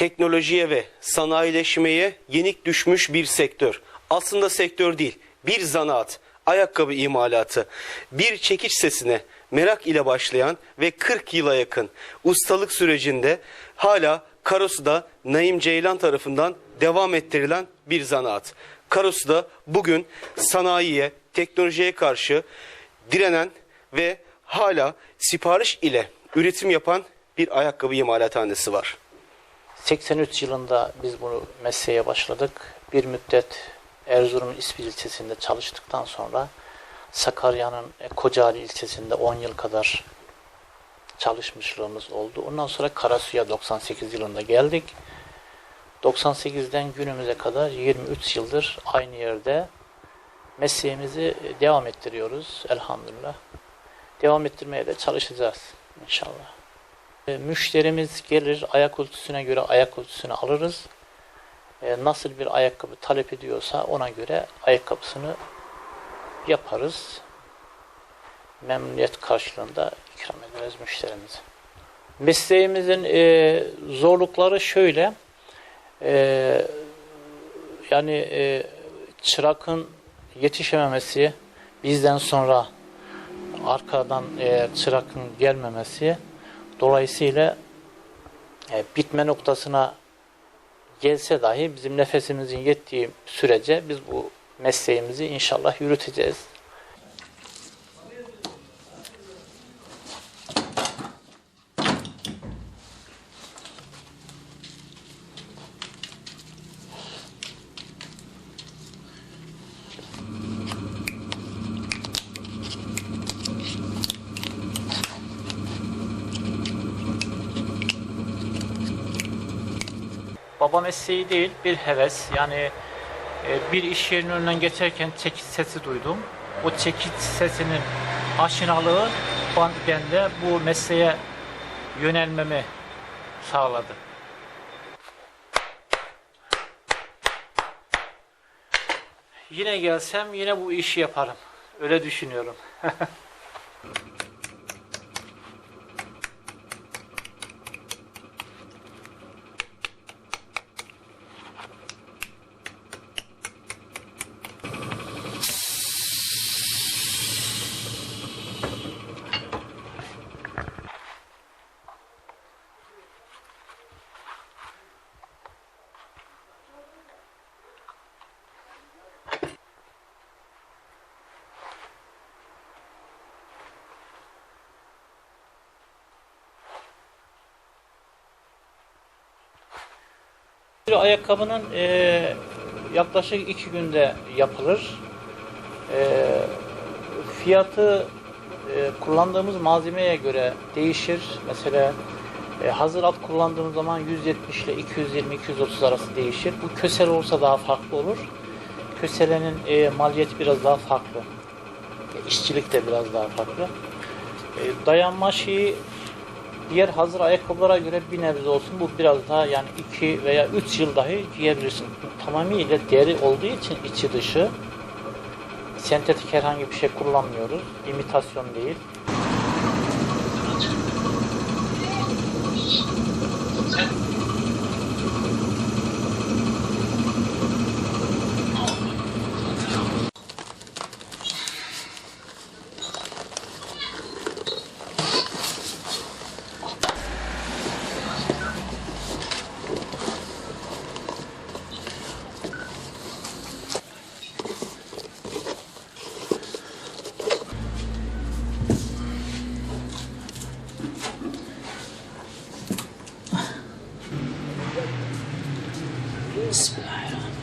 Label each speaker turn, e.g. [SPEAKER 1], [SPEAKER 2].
[SPEAKER 1] teknolojiye ve sanayileşmeye yenik düşmüş bir sektör. Aslında sektör değil, bir zanaat, ayakkabı imalatı. Bir çekiç sesine merak ile başlayan ve 40 yıla yakın ustalık sürecinde hala Karasu'da Naim Ceylan tarafından devam ettirilen bir zanaat. Karasu'da bugün sanayiye, teknolojiye karşı direnen ve hala sipariş ile üretim yapan bir ayakkabı imalathanesi var.
[SPEAKER 2] 83 yılında biz bunu mesleğe başladık. Bir müddet Erzurum'un İspil ilçesinde çalıştıktan sonra Sakarya'nın e, Kocaeli ilçesinde 10 yıl kadar çalışmışlığımız oldu. Ondan sonra Karasu'ya 98 yılında geldik. 98'den günümüze kadar 23 yıldır aynı yerde mesleğimizi e, devam ettiriyoruz elhamdülillah. Devam ettirmeye de çalışacağız inşallah. E, Müşterimiz gelir, ayak ölçüsüne göre ayak ölçüsünü alırız. E, Nasıl bir ayakkabı talep ediyorsa ona göre ayakkabısını yaparız. Memnuniyet karşılığında ikram ederiz müşterimize. Mesleğimizin e, zorlukları şöyle. Yani e, çırakın yetişememesi, bizden sonra arkadan e, çırakın gelmemesi, Dolayısıyla e, bitme noktasına gelse dahi bizim nefesimizin yettiği sürece biz bu mesleğimizi inşallah yürüteceğiz. Baba mesleği değil, bir heves. Yani e, bir iş yerinin önünden geçerken çekiç sesi duydum. O çekiç sesinin aşinalığı bende bu mesleğe yönelmemi sağladı. Yine gelsem yine bu işi yaparım. Öyle düşünüyorum. ayakkabının e, yaklaşık iki günde yapılır. E, fiyatı e, kullandığımız malzemeye göre değişir. Mesela e, hazır alt kullandığımız zaman 170 ile 220-230 arası değişir. Bu kösel olsa daha farklı olur. Köselenin e, maliyeti biraz daha farklı. E, işçilik de biraz daha farklı. E, dayanma şeyi diğer hazır ayakkabılara göre bir nebze olsun bu biraz daha yani iki veya üç yıl dahi giyebilirsin. Bu tamamıyla deri olduğu için içi dışı sentetik herhangi bir şey kullanmıyoruz. İmitasyon değil. smile on.